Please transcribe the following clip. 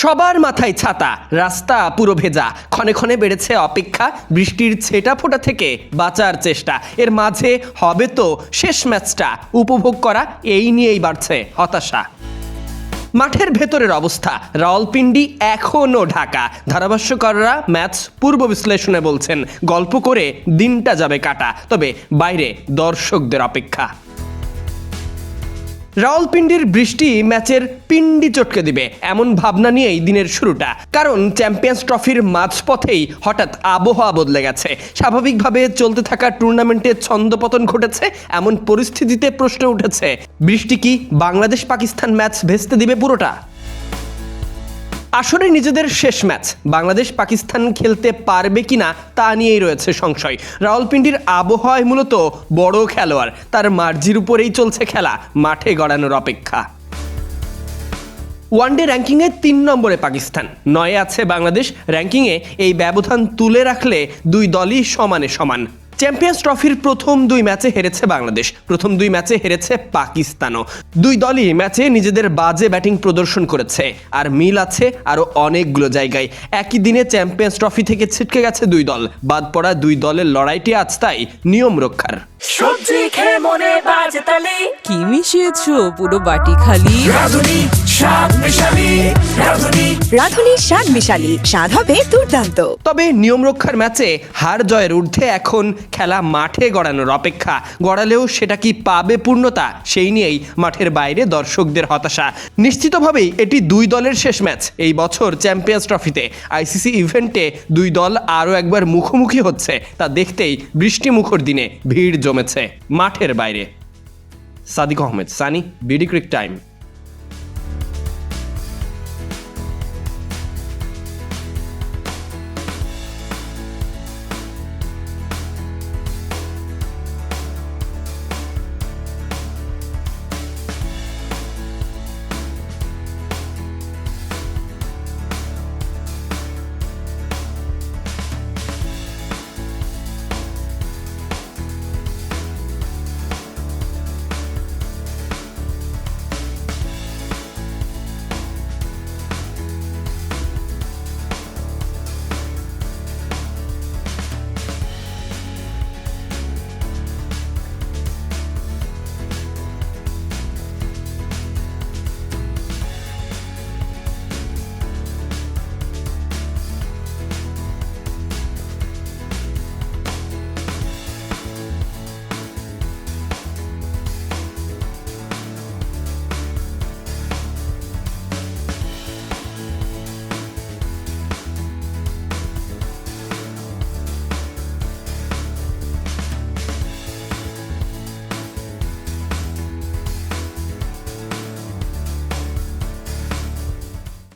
সবার মাথায় ছাতা। রাস্তা পুরো ভেজা। ক্ষণে ক্ষণে বেড়েছে অপেক্ষা। বৃষ্টির ছেটা ফোটা থেকে বাঁচার চেষ্টা। এর মাঝে হবে তো শেষ ম্যাচটা। উপভোগ করা এই নিয়েই বাড়ছে হতাশা। মাঠের ভেতরের অবস্থা। রাওয়ালপিন্ডি এখনও ঢাকা। ধারাভাষ্যকাররা ম্যাচ পূর্ব বিশ্লেষণে বলছেন, গল্প করে দিনটা যাবে কাটা। তবে বাইরে দর্শকদের অপেক্ষা। রাওয়ালপিন্ডির বৃষ্টি ম্যাচের পিন্ডি চটকে দিবে, এমন ভাবনা নিয়েই দিনের শুরুটা। কারণ চ্যাম্পিয়ন্স ট্রফির মাঝপথেই হঠাৎ আবহাওয়া বদলে গেছে। স্বাভাবিকভাবে চলতে থাকা টুর্নামেন্টে ছন্দপতন ঘটেছে, এমন পরিস্থিতিতে প্রশ্ন উঠেছে, বৃষ্টি কি বাংলাদেশ পাকিস্তান ম্যাচ ভেস্তে দিবে পুরোটা? আসলে নিজেদের শেষ ম্যাচ। বাংলাদেশ পাকিস্তান খেলতে পারবে কিনা তা নিয়েই রয়েছে সংশয়। রাওয়ালপিন্ডির আবহাওয়ায় মূলত বড় খেলোয়াড়। তার মার্জির উপরেই চলছে খেলা, মাঠে গড়ানোর অপেক্ষা। ওয়ানডে র্যাঙ্কিংয়ে তিন নম্বরে পাকিস্তান। নয়ে আছে বাংলাদেশ। র্যাঙ্কিংয়ে এই ব্যবধান তুলে রাখলে দুই দলই সমানে সমান। চ্যাম্পিয়ন্স ট্রফির প্রথম দুই ম্যাচে হেরেছে বাংলাদেশ। প্রথম দুই ম্যাচে হেরেছে পাকিস্তানও। দুই দলই ম্যাচে নিজেদের বাজে ব্যাটিং প্রদর্শন করেছে। আর মিল আছে আরও অনেকগুলো জায়গায়। একই দিনে চ্যাম্পিয়ন্স ট্রফি থেকে ছিটকে গেছে দুই দল। বাদ পড়া দুই দলের লড়াইটি আজ তাই নিয়ম রক্ষার। সবজি খেয়ে মনে বাজে তালি। কি মিশিয়েছো পুরো বাটি খালি? রাধুনি স্বাদ মেশালি রাধুনি। রাধুনী স্বাদ মিশালি স্বাদ হবে দুর্দান্ত। তবে নিয়ম রক্ষার ম্যাচে হার জয়ের ঊর্ধ্বে এখন খেলা মাঠে গড়ানোর অপেক্ষা। গড়ালেও সেটা কি পাবে পূর্ণতা সেই নিয়েই মাঠের বাইরে দর্শকদের হতাশা। নিশ্চিতভাবেই এটি দুই দলের শেষ ম্যাচ এই বছর চ্যাম্পিয়ন্স ট্রফিতে। আইসিসি ইভেন্টে দুই দল আরও একবার মুখোমুখি হচ্ছে তা দেখতেই বৃষ্টি মুখর দিনে ভিড় জমেছে। মাঠের বাইরে। Sadiq Ahmed Sunny BD cric time.